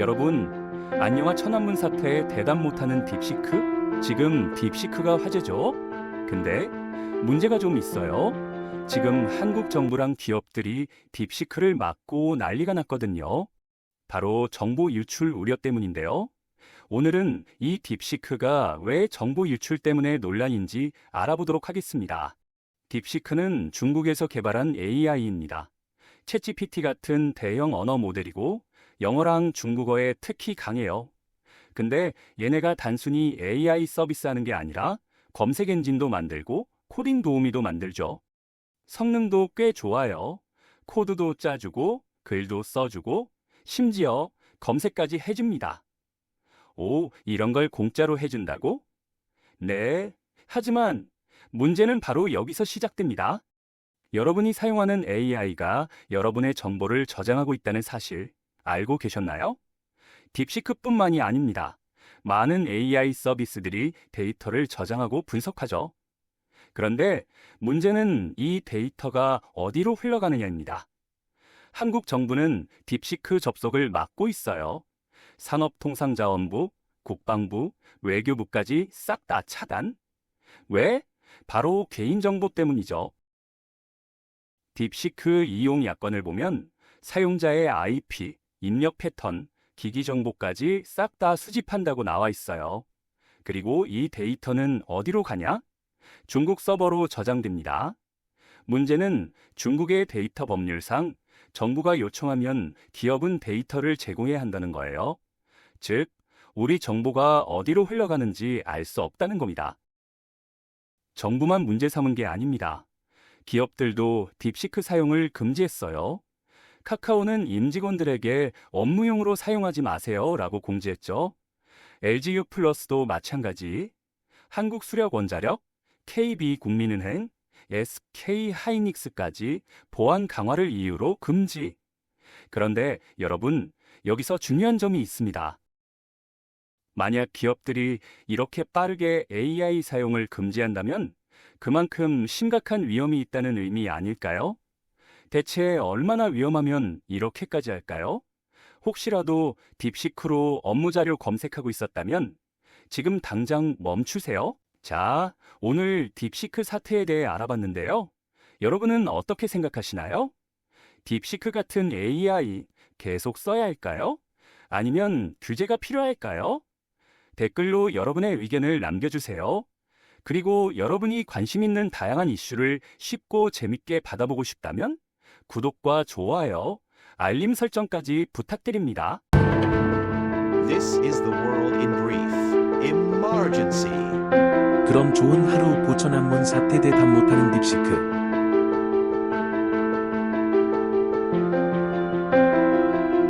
여러분, 안녕하 천안문 사태에 대답 못하는 딥시크? 지금 딥시크가 화제죠? 근데 문제가 좀 있어요. 지금 한국 정부랑 기업들이 딥시크를 막고 난리가 났거든요. 바로 정보 유출 우려 때문인데요. 오늘은 이 딥시크가 왜 정보 유출 때문에 논란인지 알아보도록 하겠습니다. 딥시크는 중국에서 개발한 AI입니다. 챗GPT 같은 대형 언어 모델이고 영어랑 중국어에 특히 강해요. 근데 얘네가 단순히 AI 서비스 하는 게 아니라 검색 엔진도 만들고 코딩 도우미도 만들죠. 성능도 꽤 좋아요. 코드도 짜주고 글도 써주고 심지어 검색까지 해줍니다. 오, 이런 걸 공짜로 해준다고? 네. 하지만 문제는 바로 여기서 시작됩니다. 여러분이 사용하는 AI가 여러분의 정보를 저장하고 있다는 사실 알고 계셨나요? 딥시크뿐만이 아닙니다. 많은 AI 서비스들이 데이터를 저장하고 분석하죠. 그런데 문제는 이 데이터가 어디로 흘러가느냐입니다. 한국 정부는 딥시크 접속을 막고 있어요. 산업통상자원부, 국방부, 외교부까지 싹 다 차단? 왜? 바로 개인정보 때문이죠. 딥시크 이용 약관을 보면 사용자의 IP, 입력 패턴, 기기 정보까지 싹 다 수집한다고 나와 있어요. 그리고 이 데이터는 어디로 가냐? 중국 서버로 저장됩니다. 문제는 중국의 데이터 법률상 정부가 요청하면 기업은 데이터를 제공해야 한다는 거예요. 즉, 우리 정보가 어디로 흘러가는지 알 수 없다는 겁니다. 정부만 문제 삼은 게 아닙니다. 기업들도 딥시크 사용을 금지했어요. 카카오는 임직원들에게 업무용으로 사용하지 마세요 라고 공지했죠. LGU 플러스도 마찬가지. 한국수력원자력, KB국민은행, SK하이닉스까지 보안 강화를 이유로 금지. 그런데 여러분, 여기서 중요한 점이 있습니다. 만약 기업들이 이렇게 빠르게 AI 사용을 금지한다면 그만큼 심각한 위험이 있다는 의미 아닐까요? 대체 얼마나 위험하면 이렇게까지 할까요? 혹시라도 딥시크로 업무 자료 검색하고 있었다면 지금 당장 멈추세요. 자, 오늘 딥시크 사태에 대해 알아봤는데요. 여러분은 어떻게 생각하시나요? 딥시크 같은 AI 계속 써야 할까요? 아니면 규제가 필요할까요? 댓글로 여러분의 의견을 남겨주세요. 그리고 여러분이 관심 있는 다양한 이슈를 쉽고 재밌게 받아보고 싶다면 구독과 좋아요, 알림 설정까지 부탁드립니다. This is the world in brief. Emergency. 그럼 좋은 하루 고천한문 사태 대 답 못하는 딥시크